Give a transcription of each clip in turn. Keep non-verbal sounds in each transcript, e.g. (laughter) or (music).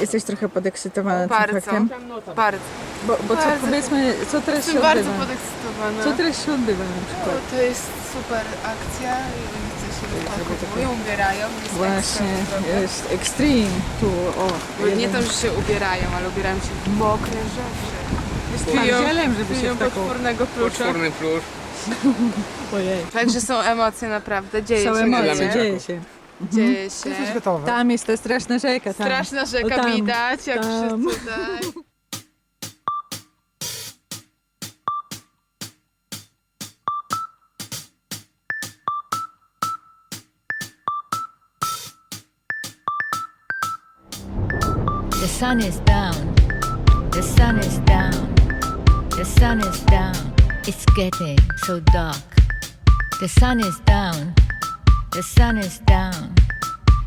Jesteś trochę podekscytowana tym Bardzo, faktem? bardzo. Bo, bo co Bardzo. powiedzmy, co teraz się Jestem bardzo odbywa? podekscytowana. Co teraz się odbywa na przykład? to jest super akcja i wszyscy się wypakowują, ubierają. Jest Właśnie, ekstra, jest extreme tu, o. Nie to, że się ubierają, ale ubierają się w mokre rzeczy. Pierdzielem, żeby się piją w taką... potwornego plucza. Poczwórny plusz. (laughs) Ojej. Także są emocje naprawdę, dzieje Są się. emocje, dzieje się. Dzieje się. Jesteś gotowy? Tam jest ta straszna rzeka, tam. Straszna rzeka O, tam, widać, jak tam. wszyscy tutaj. The sun is down. The sun is down. The sun is down. It's getting so dark. The sun is down. The sun is down.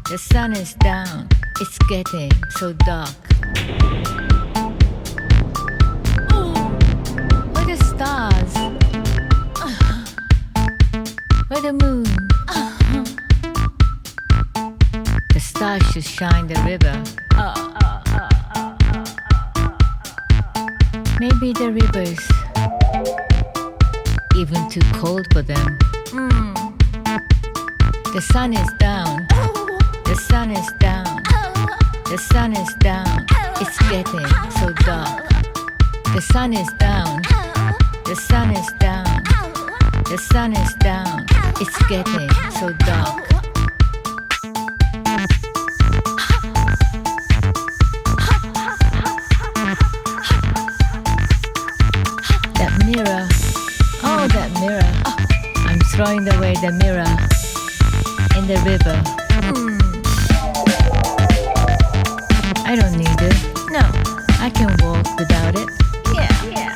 The sun is down. It's getting so dark. Oh, where the stars? Uh-huh. Where the moon? Uh-huh. The stars should shine the river. Maybe the rivers even too cold for them. The sun is down. The sun is down. The sun is down. It's getting so dark. The sun is down. The sun is down. The sun is down. It's getting so dark. That mirror. Oh, that mirror. I'm throwing away the mirror in the river. Hmm. I don't need it. No, I can walk without it. Yeah, yeah.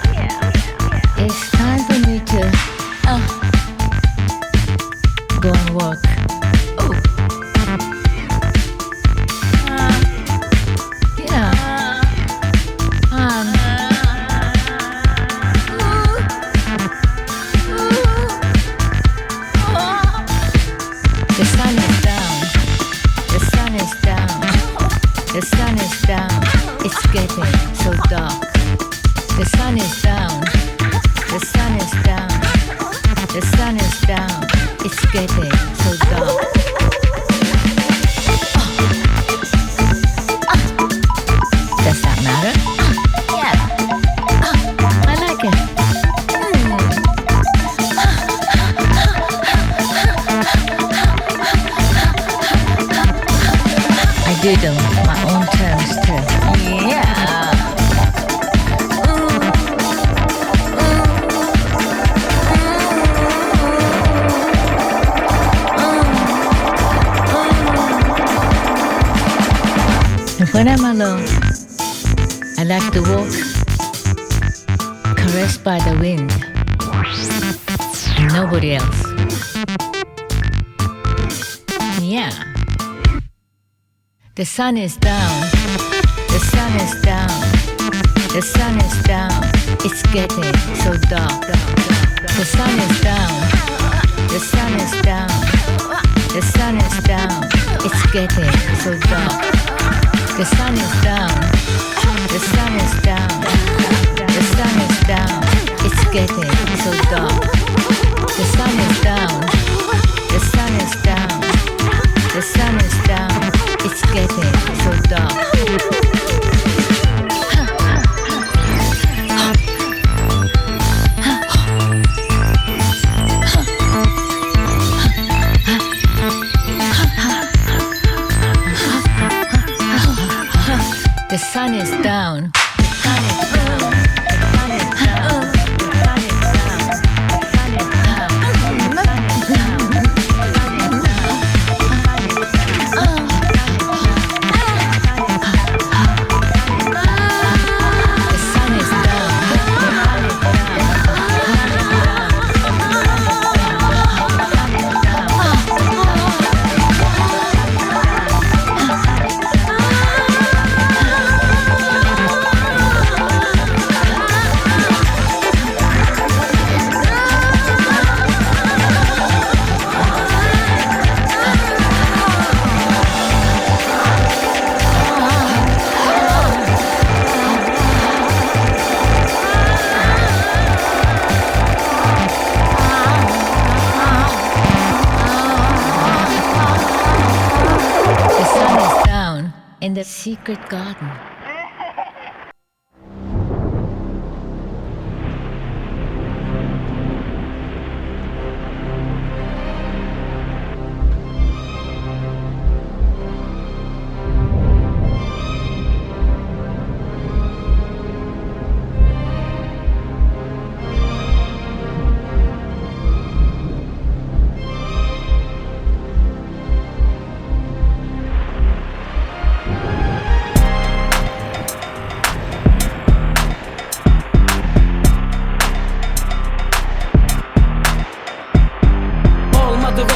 Sun is down. The sun is down. The sun is down. It's getting so dark. Does that matter? Yeah. I like it. I do them my own terms too. Yeah. When I'm alone, I like to walk, caressed by the wind. Nobody else. Yeah. The sun is down. The sun is down. The sun is down. It's getting so dark. The sun is down. The sun is down. The sun is down. It's getting so dark. The sun is down. The sun is down. The sun is down. It's getting so dark. The sun in the secret garden.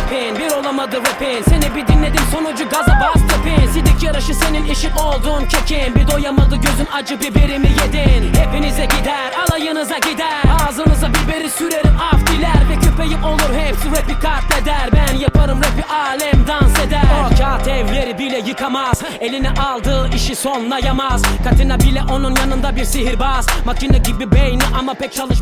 Rapin bir olamadı rapin Seni bir dinledim sonucu gaza bastı pin Sidik yarışı senin işin olduğun kekin Bir doyamadı gözün acı biberimi yedin. Hepinize gider alayınıza gider. Ağzınıza biberi sürerim af diler. Ve köpeğim olur hepsi rapi katleder. Ben yaparım rapi alem dans eder. O kağıt evleri bile yıkamaz. Eline aldığı işi sonlayamaz. Katina bile onun yanında bir sihirbaz. Makine gibi beyni ama pek çalışmaz